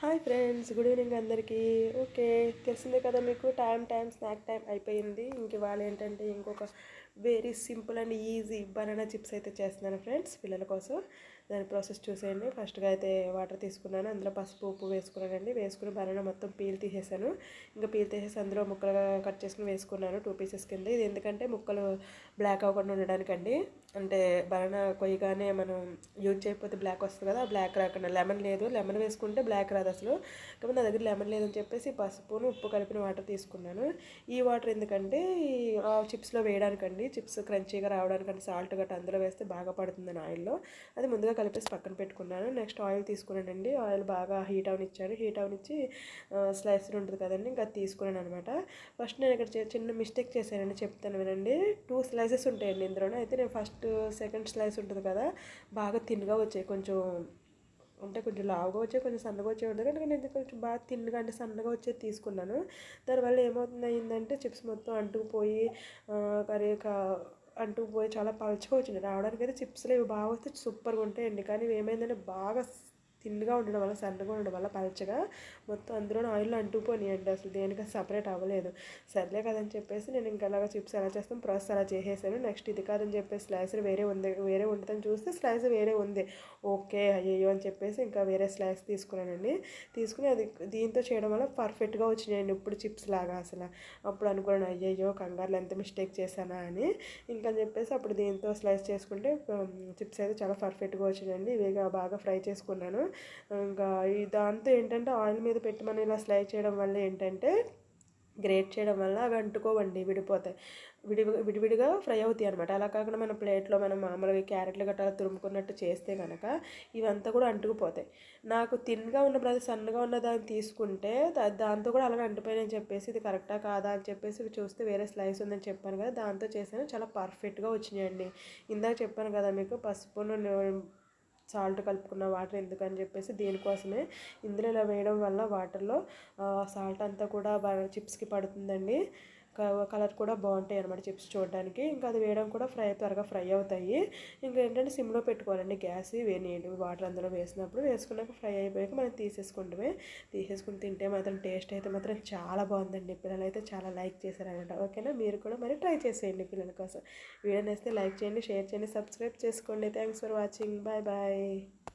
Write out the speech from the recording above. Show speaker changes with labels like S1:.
S1: Hi friends good evening అందరికీ. Okay తెలిసిందే కదా మీకు టైం టైం స్నాక్ టైం అయిపోయింది. ఇంక ఇవాళ ఏంటంటే ఇంకొక very simple and easy banana chips అయితే చేస్తున్నాను ఫ్రెండ్స్ పిల్లల కోసం. దాని ప్రాసెస్ చూసేయండి. ఫస్ట్గా అయితే వాటర్ తీసుకున్నాను. అందులో పసుపు ఉప్పు వేసుకున్నానండి. వేసుకుని బనానా మొత్తం పీల్ తీసేసాను. ఇంకా పీల్ తీసేసి అందులో ముక్కలుగా కట్ చేసుకుని వేసుకున్నాను టూ పీసెస్ కింద. ఇది ఎందుకంటే ముక్కలు బ్లాక్ అవ్వకుండా ఉండడానికండి. అంటే బనానా కొయ్యగానే మనం యూజ్ చేయకపోతే బ్లాక్ వస్తుంది కదా ఆ బ్లాక్ రాకుండా. లెమన్ లేదు. లెమన్ వేసుకుంటే బ్లాక్ రాదు అసలు. కాబట్టి నా దగ్గర లెమన్ లేదని చెప్పేసి పసుపును ఉప్పు కలిపిన వాటర్ తీసుకున్నాను. ఈ వాటర్ ఎందుకంటే ఆ చిప్స్లో వేయడానికండి. చిప్స్ క్రంచీగా రావడానికంటే సాల్ట్ గట్రా అందులో వేస్తే బాగా పడుతుందని ఆయిల్లో. అది ముందుగా కలిపేసి పక్కన పెట్టుకున్నాను. నెక్స్ట్ ఆయిల్ తీసుకున్నానండి. ఆయిల్ బాగా హీట్ అవనిచ్చాను హీట్ అవనిచ్చి స్లైసర్ ఉంటుంది కదండి ఇంకా తీసుకున్నాను అనమాట ఫస్ట్ నేను ఇక్కడ చిన్న మిస్టేక్ చేశానండి చెప్తాను వినండి. టూ స్లైసెస్ ఉంటాయండి ఇందులోనే. అయితే నేను ఫస్ట్ సెకండ్ స్లైస్ ఉంటుంది కదా బాగా తిన్నగా వచ్చాయి. కొంచెం అంటే కొంచెం లావుగా వచ్చే కొంచెం సన్నగా వచ్చే ఉంటుంది కానీ నేను కొంచెం బాగా తిన్నగా అంటే సన్నగా వచ్చేది తీసుకున్నాను. దానివల్ల ఏమవుతుంది అయిందంటే చిప్స్ మొత్తం అంటుకుపోయి కర్రీ అంటూ పోయి చాలా పలుచగా వచ్చింది రావడానికి అయితే చిప్స్లు ఇవి బాగా వస్తే సూపర్గా ఉంటాయండి. కానీ ఏమైందంటే బాగా తిన్నగా ఉండడం వల్ల సన్నగా ఉండడం వల్ల పలచగా మొత్తం అందులో ఆయిల్ అంటుకుపోయినాయండి అసలు దేనికి సపరేట్ అవ్వలేదు. సర్లే కదని చెప్పేసి నేను ఇంకా అలాగా చిప్స్ ఎలా చేస్తాం ప్రాసెస్ అలా చేసేసాను. నెక్స్ట్ ఇది కాదని చెప్పేసి స్లైసర్ వేరే ఉంది వేరే ఉంటుందని చూస్తే స్లైసర్ వేరే ఉంది. ఓకే అయ్యో అని చెప్పేసి ఇంకా వేరే స్లైస్ తీసుకున్నానండి. తీసుకుని అది దీంతో చేయడం వల్ల పర్ఫెక్ట్గా వచ్చినాయండి ఇప్పుడు చిప్స్ లాగా అసలు. అప్పుడు అనుకున్నాను అయ్యయ్యో కంగారులో ఎంత మిస్టేక్ చేశానా అని. ఇంకా చెప్పేసి అప్పుడు దీంతో స్లైస్ చేసుకుంటే చిప్స్ అయితే చాలా పర్ఫెక్ట్గా వచ్చినాయండి. ఇవిగా బాగా ఫ్రై చేసుకున్నాను. ఇంకా ఈ దాంతో ఏంటంటే ఆయిల్ మీద పెట్టి మనం ఇలా స్లైడ్ చేయడం వల్ల ఏంటంటే గ్రేట్ చేయడం వల్ల అవి అంటుకోవండి విడిపోతాయి. విడి విడివిడిగా ఫ్రై అవుతాయి అనమాట అలా కాకుండా మన ప్లేట్లో మనం మామూలుగా క్యారెట్లు గట్రా తురుముకున్నట్టు చేస్తే కనుక ఇవంతా కూడా అంటుకుపోతాయి. నాకు తిన్గా ఉన్న ప్రతి సన్నగా ఉన్న దాన్ని తీసుకుంటే దాంతో కూడా అలాగే అంటిపోయినని చెప్పేసి ఇది కరెక్టా కాదా అని చెప్పేసి ఇవి చూస్తే వేరే స్లైస్ ఉందని చెప్పాను కదా దాంతో చేసాను. చాలా పర్ఫెక్ట్గా వచ్చినాయండి. ఇందాక చెప్పాను కదా మీకు పసుపును సాల్ట్ కలుపుకున్న వాటర్ ఎందుకని చెప్పేసి దీనికోసమే. ఇందులో ఇలా వేయడం వల్ల వాటర్లో సాల్ట్ అంతా కూడా బాగా చిప్స్కి పడుతుందండి. కలర్ కూడా బాగుంటాయి అనమాట చిప్స్ చూడడానికి. ఇంకా అది వేయడం కూడా ఫ్రై త్వరగా ఫ్రై అవుతాయి. ఇంకా ఏంటంటే సిమ్లో పెట్టుకోవాలండి గ్యాస్ వేయండి వాటర్ అందులో వేసినప్పుడు వేసుకున్నాక ఫ్రై అయిపోయాక మనం తీసేసుకుంటమే. తీసేసుకుని తింటే మాత్రం టేస్ట్ అయితే మాత్రం చాలా బాగుందండి. పిల్లలు అయితే చాలా లైక్ చేశారనమాట. ఓకేనా? మీరు కూడా మరి ట్రై చేసేయండి పిల్లల కోసం. వీడియో నేస్తే లైక్ చేయండి షేర్ చేయండి సబ్స్క్రైబ్ చేసుకోండి. Thanks for watching. Bye bye.